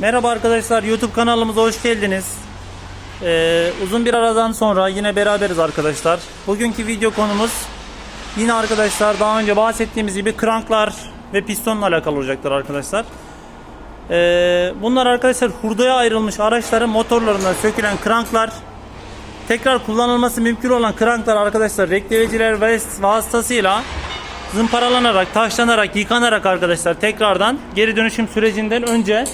Merhaba arkadaşlar YouTube kanalımıza hoş geldiniz. Ee, uzun bir aradan sonra yine beraberiz arkadaşlar. Bugünkü video konumuz yine arkadaşlar daha önce bahsettiğimiz gibi kranklar ve pistonla alakalı olacaktır arkadaşlar. Ee, bunlar arkadaşlar hurdaya ayrılmış araçların motorlarından sökülen kranklar tekrar kullanılması mümkün olan kranklar arkadaşlar rekleveciler ve vasıtasıyla zımparalanarak, taşlanarak, yıkanarak arkadaşlar tekrardan geri dönüşüm sürecinden önce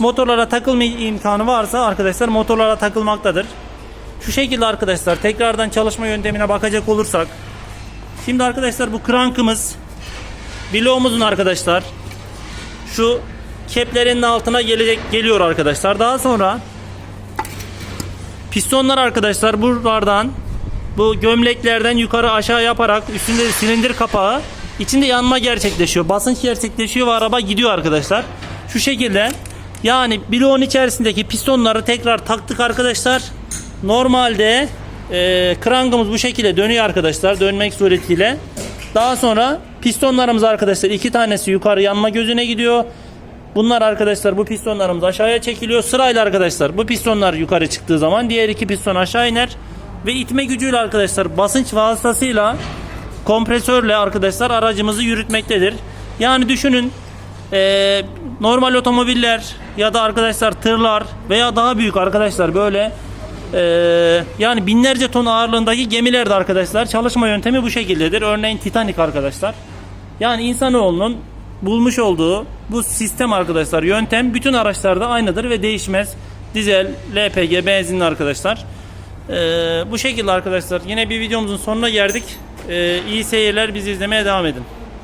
motorlara takılma imkanı varsa arkadaşlar motorlara takılmaktadır. Şu şekilde arkadaşlar tekrardan çalışma yöntemine bakacak olursak şimdi arkadaşlar bu krankımız bloğumuzun arkadaşlar şu keplerin altına gelecek geliyor arkadaşlar. Daha sonra pistonlar arkadaşlar buralardan bu gömleklerden yukarı aşağı yaparak üstünde de silindir kapağı içinde yanma gerçekleşiyor. Basınç gerçekleşiyor ve araba gidiyor arkadaşlar. Şu şekilde yani bloğun içerisindeki pistonları tekrar taktık arkadaşlar. Normalde e, krangımız bu şekilde dönüyor arkadaşlar dönmek suretiyle. Daha sonra pistonlarımız arkadaşlar iki tanesi yukarı yanma gözüne gidiyor. Bunlar arkadaşlar bu pistonlarımız aşağıya çekiliyor. Sırayla arkadaşlar bu pistonlar yukarı çıktığı zaman diğer iki piston aşağı iner. Ve itme gücüyle arkadaşlar basınç vasıtasıyla kompresörle arkadaşlar aracımızı yürütmektedir. Yani düşünün eee, normal otomobiller ya da arkadaşlar tırlar veya daha büyük arkadaşlar böyle eee, yani binlerce ton ağırlığındaki gemilerde arkadaşlar çalışma yöntemi bu şekildedir. Örneğin Titanic arkadaşlar. Yani insanoğlunun bulmuş olduğu bu sistem arkadaşlar yöntem bütün araçlarda aynıdır ve değişmez. Dizel, LPG, benzinli arkadaşlar. Ee, bu şekilde arkadaşlar yine bir videomuzun sonuna geldik. Ee, iyi seyirler bizi izlemeye devam edin.